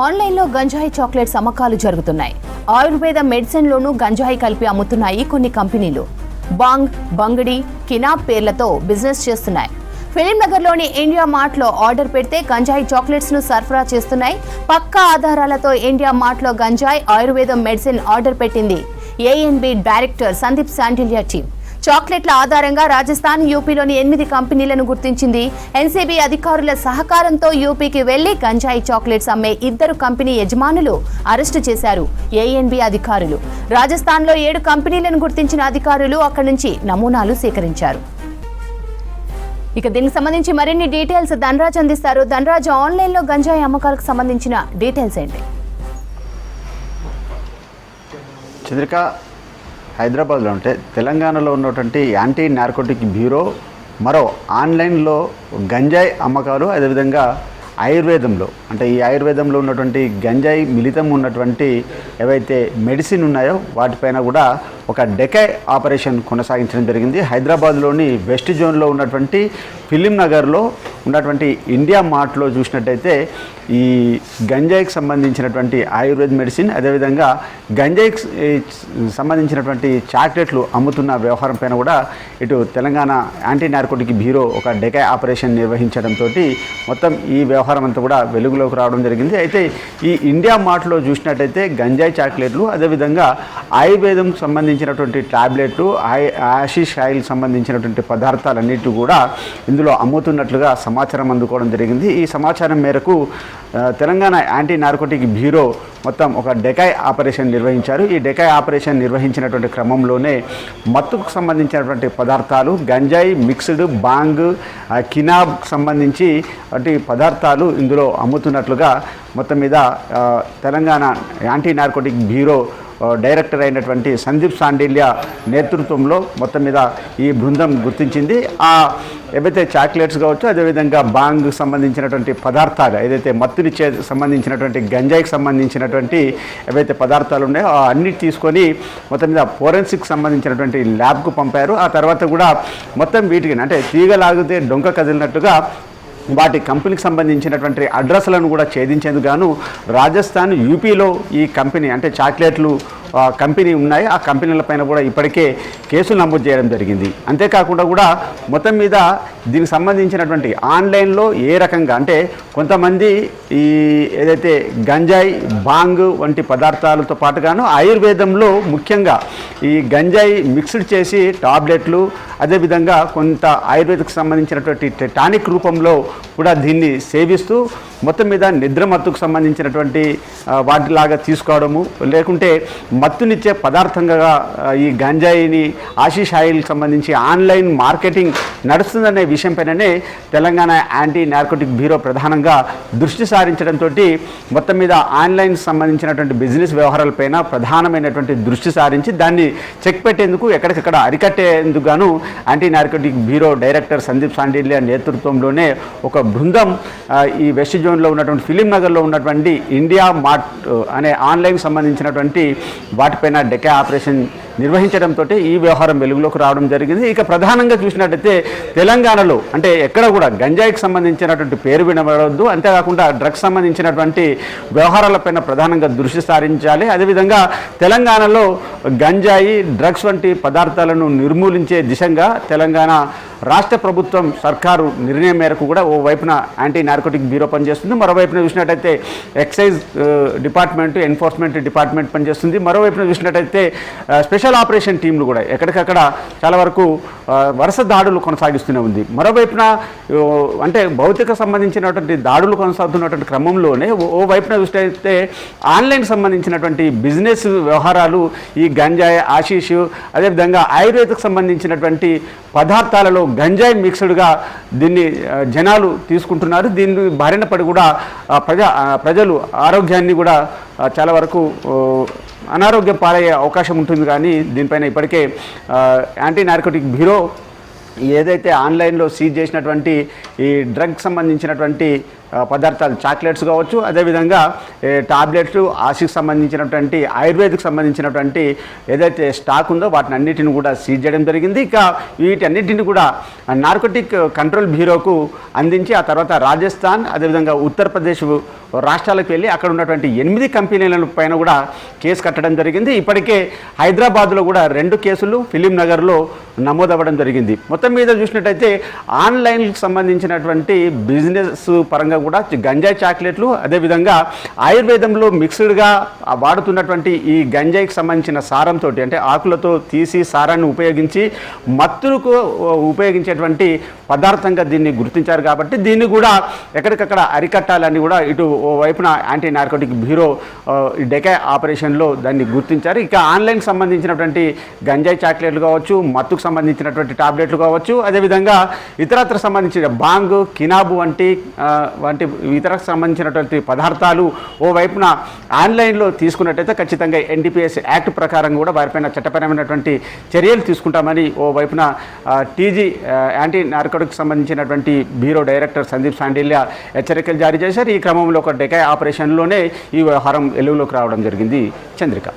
ఆన్లైన్లో గంజాయి చాక్లెట్స్ అమ్మకాలు జరుగుతున్నాయి. ఆయుర్వేద మెడిసిన్లోనూ గంజాయి కలిపి అమ్ముతున్నాయి కొన్ని కంపెనీలు. బాంగ్ బంగడి కినాబ్ పేర్లతో బిజినెస్ చేస్తున్నాయి. ఫిలిం నగర్లోని ఇండియా మార్ట్లో ఆర్డర్ పెడితే గంజాయి చాక్లెట్స్ను సరఫరా చేస్తున్నాయి. పక్కా ఆధారాలతో ఇండియా మార్ట్లో గంజాయి ఆయుర్వేదం మెడిసిన్ ఆర్డర్ పెట్టింది. ANB director Sandeep Shandilya team చాక్లెట్ల ఆధారంగా రాజస్థాన్ యూపీలోని ఎనిమిది కంపెనీలను గుర్తించింది. ఎన్సీబీ అధికారుల సహకారంతో యూపీకి వెళ్ళి గంజాయి చాక్లెట్స్ అమ్మే ఇద్దరు కంపెనీ యజమానులు అరెస్టు చేశారు. ఏఎన్బి అధికారులు. రాజస్థాన్లో ఏడు కంపెనీలను గుర్తించిన అధికారులు అక్కడి నుంచి నమూనాలు సేకరించారు. ఇక దీనికి సంబంధించి మరిన్ని డీటెయిల్స్ ధనరాజ్ అందిస్తారు. ధనరాజ్ ఆన్లైన్లో గంజాయి అమ్మకాలకు సంబంధించిన డీటెయిల్స్ ఏంటి? చంద్రిక హైదరాబాద్లో ఉంటే తెలంగాణలో ఉన్నటువంటి యాంటీ నార్కోటిక్ బ్యూరో మరో ఆన్లైన్లో గంజాయి అమ్మకాలు అదేవిధంగా ఆయుర్వేదంలో అంటే ఈ ఆయుర్వేదంలో ఉన్నటువంటి గంజాయి మిళితం ఉన్నటువంటి ఏవైతే మెడిసిన్ ఉన్నాయో వాటిపైన కూడా ఒక డెకై ఆపరేషన్ కొనసాగించడం జరిగింది. హైదరాబాద్లోని వెస్ట్ జోన్లో ఉన్నటువంటి ఫిలిం నగర్లో ఉన్నటువంటి ఇండియా మార్ట్లో చూసినట్టయితే ఈ గంజాయికి సంబంధించినటువంటి ఆయుర్వేద మెడిసిన్ అదేవిధంగా గంజాయికి సంబంధించినటువంటి చాక్లెట్లు అమ్ముతున్న వ్యవహారం పైన కూడా ఇటు తెలంగాణ యాంటీ నార్కోటిక్ బ్యూరో ఒక డెకాయ్ ఆపరేషన్ నిర్వహించడంతో మొత్తం ఈ వ్యవహారం అంతా కూడా వెలుగులోకి రావడం జరిగింది. అయితే ఈ ఇండియా మార్ట్లో చూసినట్టయితే గంజాయి చాక్లెట్లు అదేవిధంగా ఆయుర్వేదం సంబంధించినటువంటి టాబ్లెట్లు ఆశీష్ ఆయిల్ సంబంధించినటువంటి పదార్థాలన్నిటి కూడా ఇందులో అమ్ముతున్నట్లుగా సమాచారం అందుకోవడం జరిగింది. ఈ సమాచారం మేరకు తెలంగాణ యాంటీ నార్కోటిక్ బ్యూరో మొత్తం ఒక డెకాయ్ ఆపరేషన్ నిర్వహించారు. ఈ డెకాయ్ ఆపరేషన్ నిర్వహించినటువంటి క్రమంలోనే మత్తుకు సంబంధించినటువంటి పదార్థాలు గంజాయి మిక్స్డ్ బాంగ్ కినాబ్ సంబంధించి వంటి పదార్థాలు ఇందులో అమ్ముతున్నట్లుగా మొత్తం మీద Telangana anti narcotic bureau director అయినటువంటి సందీప్ సాండిల్య నేతృత్వంలో మొత్తం మీద ఈ బృందం గుర్తించింది. ఆ ఏవైతే చాక్లెట్స్ కావచ్చు అదేవిధంగా బాంగ్ సంబంధించినటువంటి పదార్థాలు ఏదైతే మత్తుని చే సంబంధించినటువంటి గంజాయికి సంబంధించినటువంటి ఏవైతే పదార్థాలు ఉన్నాయో ఆ అన్నిటి తీసుకొని మొత్తం మీద ఫోరెన్సిక్ సంబంధించినటువంటి ల్యాబ్కు పంపారు. ఆ తర్వాత కూడా మొత్తం వీటికి అంటే తీగలాగితే డొంక కదిలినట్టుగా వాటి కంపెనీకి సంబంధించినటువంటి అడ్రస్లను కూడా ఛేదించేందుకు గాను రాజస్థాన్ యూపీలో ఈ కంపెనీ అంటే చాక్లెట్లు కంపెనీ ఉన్నాయి. ఆ కంపెనీల పైన కూడా ఇప్పటికే కేసులు నమోదు చేయడం జరిగింది. అంతేకాకుండా కూడా మొత్తం మీద దీనికి సంబంధించినటువంటి ఆన్లైన్లో ఏ రకంగా అంటే కొంతమంది ఈ ఏదైతే గంజాయి బాంగ్ వంటి పదార్థాలతో పాటుగాను ఆయుర్వేదంలో ముఖ్యంగా ఈ గంజాయి మిక్స్డ్ చేసి టాబ్లెట్లు అదేవిధంగా కొంత ఆయుర్వేదకు సంబంధించినటువంటి టానిక్ రూపంలో కూడా దీన్ని సేవిస్తూ మొత్తం మీద నిద్ర మత్తుకు సంబంధించినటువంటి వాటిలాగా తీసుకోవడము లేకుంటే మత్తునిచ్చే పదార్థంగా ఈ గంజాయిని ఆశీష్ ఆయిల్కి సంబంధించి ఆన్లైన్ మార్కెటింగ్ నడుస్తుందనే విషయంపైననే తెలంగాణ యాంటీ నార్కోటిక్ బ్యూరో ప్రధానంగా దృష్టి సారించడంతో మొత్తం మీద ఆన్లైన్ సంబంధించినటువంటి బిజినెస్ వ్యవహారాలపైన ప్రధానమైనటువంటి దృష్టి సారించి దాన్ని చెక్ పెట్టేందుకు ఎక్కడికక్కడ అరికట్టేందుకు గాను anti narcotic bureau director Sandeep Sandilya నేతృత్వంలోనే ఒక బృందం ఈ వెస్ట్ జోన్ జోన్లో ఉన్నటువంటి ఫిలిం నగర్లో ఉన్నటువంటి ఇండియా మార్ట్ అనే ఆన్లైన్ సంబంధించినటువంటి వాటిపైన డెకే ఆపరేషన్ నిర్వహించడంతో ఈ వ్యవహారం వెలుగులోకి రావడం జరిగింది. ఇక ప్రధానంగా చూసినట్టయితే తెలంగాణలో అంటే ఎక్కడ కూడా గంజాయికి సంబంధించినటువంటి పేరు వినబడవద్దు. అంతేకాకుండా డ్రగ్స్ సంబంధించినటువంటి వ్యవహారాలపైన ప్రధానంగా దృష్టి సారించాలి. అదేవిధంగా తెలంగాణలో గంజాయి డ్రగ్స్ వంటి పదార్థాలను నిర్మూలించే దిశగా తెలంగాణ రాష్ట్ర ప్రభుత్వం సర్కారు నిర్ణయం మేరకు కూడా ఓ వైపున యాంటీ నార్కోటిక్ బ్యూరో పనిచేస్తుంది. మరోవైపున చూసినట్టయితే ఎక్సైజ్ డిపార్ట్మెంట్ ఎన్ఫోర్స్మెంట్ డిపార్ట్మెంట్ పనిచేస్తుంది. మరోవైపున చూసినట్టయితే స్పెషల్ ఆపరేషన్ టీంలు కూడా ఎక్కడికక్కడ చాలా వరకు వరుస దాడులు కొనసాగిస్తూనే ఉంది. మరోవైపున అంటే భౌతిక సంబంధించినటువంటి దాడులు కొనసాగుతున్నటువంటి క్రమంలోనే ఓవైపున ఓ వైపున చూసినట్టయితే ఆన్లైన్ సంబంధించినటువంటి బిజినెస్ వ్యవహారాలు ఈ గంజాయి ఆశీష్ అదేవిధంగా ఆయుర్వేదకు సంబంధించినటువంటి పదార్థాలలో గంజాయి మిక్స్డ్గా దీన్ని జనాలు తీసుకుంటున్నారు. దీన్ని బారిన పడి కూడా ప్రజా ప్రజలు ఆరోగ్యాన్ని కూడా చాలా వరకు అనారోగ్యం పాలయ్యే అవకాశం ఉంటుంది. కానీ దీనిపైన ఇప్పటికే యాంటీ నార్కోటిక్ బ్యూరో ఏదైతే ఆన్లైన్లో సీజ్ చేసినటువంటి ఈ డ్రగ్ సంబంధించినటువంటి పదార్థాలు చాక్లెట్స్ కావచ్చు అదేవిధంగా టాబ్లెట్స్ ఆశికి సంబంధించినటువంటి ఆయుర్వేదిక్ సంబంధించినటువంటి ఏదైతే స్టాక్ ఉందో వాటిని అన్నిటిని కూడా సీజ్ చేయడం జరిగింది. ఇక వీటన్నిటిని కూడా నార్కోటిక్ కంట్రోల్ బ్యూరోకు అందించి ఆ తర్వాత రాజస్థాన్ అదేవిధంగా ఉత్తరప్రదేశ్ రాష్ట్రాలకు వెళ్ళి అక్కడ ఉన్నటువంటి ఎనిమిది కంపెనీల పైన కూడా కేసు కట్టడం జరిగింది. ఇప్పటికే హైదరాబాద్లో కూడా రెండు కేసులు ఫిలిం నగర్లో నమోదవ్వడం జరిగింది. మొత్తం మీద చూసినట్టయితే ఆన్లైన్కి సంబంధించినటువంటి బిజినెస్ పరంగా కూడా గంజాయి చాక్లెట్లు అదేవిధంగా ఆయుర్వేదంలో మిక్స్డ్గా వాడుతున్నటువంటి ఈ గంజాయికి సంబంధించిన సారంతో అంటే ఆకులతో తీసి సారాన్ని ఉపయోగించి మత్తులకు ఉపయోగించేటువంటి పదార్థంగా దీన్ని గుర్తించారు కాబట్టి దీన్ని కూడా ఎక్కడికక్కడ అరికట్టాలని కూడా ఇటు ఓ వైపున యాంటీ నార్కోటిక్ బ్యూరో డెకే ఆపరేషన్లో దాన్ని గుర్తించారు. ఇక ఆన్లైన్కి సంబంధించినటువంటి గంజాయి చాక్లెట్లు కావచ్చు మత్తుకు సంబంధించినటువంటి టాబ్లెట్లు కావచ్చు అదేవిధంగా ఇతరత్ర సంబంధించిన బాంగ్ కినాబు వంటి వంటి ఇతరకు సంబంధించినటువంటి పదార్థాలు ఓ వైపున ఆన్లైన్లో తీసుకున్నట్టయితే ఖచ్చితంగా ఎన్డీపీఎస్ యాక్ట్ ప్రకారం కూడా వారిపైన చట్టపరమైనటువంటి చర్యలు తీసుకుంటామని ఓ వైపున టీజీ యాంటీ నార్కోటిక్ సంబంధించినటువంటి బ్యూరో డైరెక్టర్ సందీప్ సాండిల్య హెచ్చరికలు జారీ చేశారు. ఈ క్రమంలో ఒక డెకాయ్ ఆపరేషన్లోనే ఈ వ్యవహారం వెలుగులోకి రావడం జరిగింది. చంద్రిక.